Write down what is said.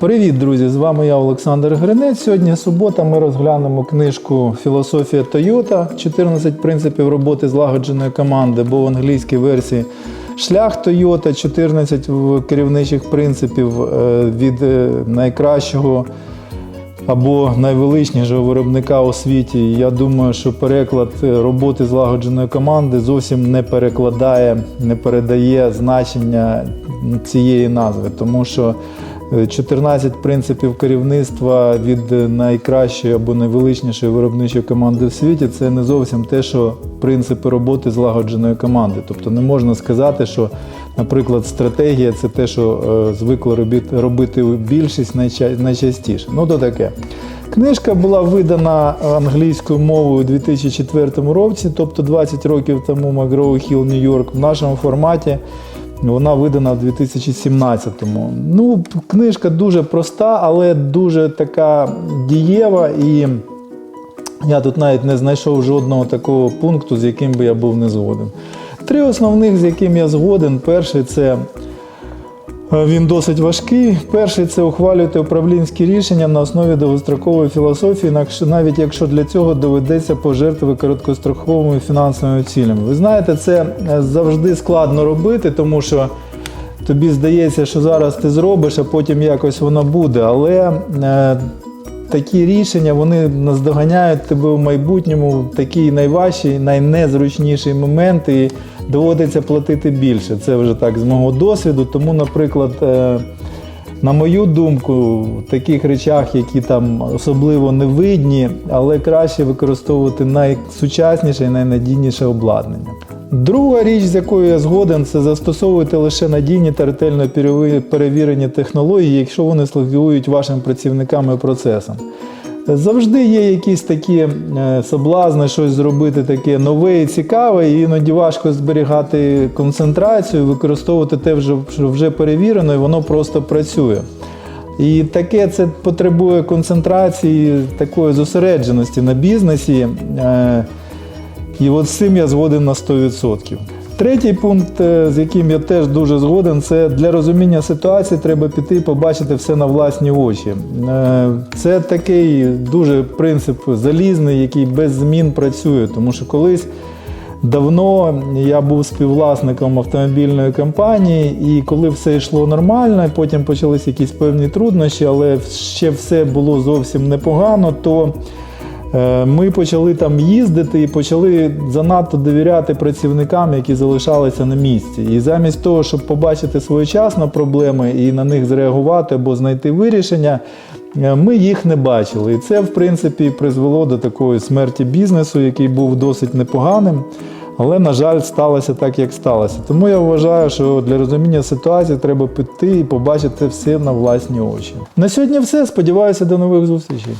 Привіт, друзі! З вами я Олександр Гринець. Сьогодні субота. Ми розглянемо книжку Філософія Toyota 14 принципів роботи злагодженої команди, бо в англійській версії Шлях Toyota 14 керівничих принципів е, від е, найкращого або найвеличнішого виробника у світі. Я думаю, що переклад е, роботи злагодженої команди зовсім не перекладає, не передає значення цієї назви, тому що 14 принципів керівництва від найкращої або найвеличнішої виробничої команди в світі це не зовсім те, що принципи роботи злагодженої команди. Тобто не можна сказати, що, наприклад, стратегія це те, що е, звикла робити, більшість найчастіше. Ну, то таке. Книжка була видана англійською мовою у 2004 році, тобто 20 років тому Магроу Хіл, Нью-Йорк. В нашому форматі вона видана в 2017-му. Ну, книжка дуже проста, але дуже така дієва і. Я тут навіть не знайшов жодного такого пункту, з яким би я був не згоден. Три основних, з яким я згоден. Перший це він досить важкий. Перший це ухвалювати управлінські рішення на основі довгострокової філософії, навіть якщо для цього доведеться пожертвувати короткостроковими фінансовими цілями. Ви знаєте, це е, завжди складно робити, тому що тобі здається, що зараз ти зробиш, а потім якось воно буде. Але е, такі рішення вони наздоганяють тебе в майбутньому в такі найважчі, найнезручніший момент, і доводиться платити більше. Це вже так з мого досвіду. Тому, наприклад, е, на мою думку, в таких речах, які там особливо не видні, але краще використовувати найсучасніше і найнадійніше обладнання. Друга річ, з якою я згоден, це застосовувати лише надійні та ретельно перевірені технології, якщо вони слугують вашим працівникам і процесам. Завжди є якісь такі е, соблазни, щось зробити таке нове і цікаве, і іноді важко зберігати концентрацію, використовувати те, що вже перевірено, і воно просто працює. І таке це потребує концентрації, такої зосередженості на бізнесі. Е, І от з цим я згоден на 100%. Третій пункт, е, з яким я теж дуже згоден, це для розуміння ситуації треба піти і побачити все на власні очі. Е, Це такий дуже принцип залізний, який без змін працює, тому що колись. Давно я був співвласником автомобільної компанії, і коли все йшло нормально, потім почалися якісь певні труднощі, але ще все було зовсім непогано, то ми почали там їздити і почали занадто довіряти працівникам, які залишалися на місці. І замість того, щоб побачити своєчасно проблеми і на них зреагувати або знайти вирішення, е, ми їх не бачили. І це, в принципі, призвело до такої смерті бізнесу, який був досить непоганим. Але, на жаль, сталося так, як сталося. Тому я вважаю, що для розуміння ситуації треба піти і побачити все на власні очі. На сьогодні все. Сподіваюся, до нових зустрічей.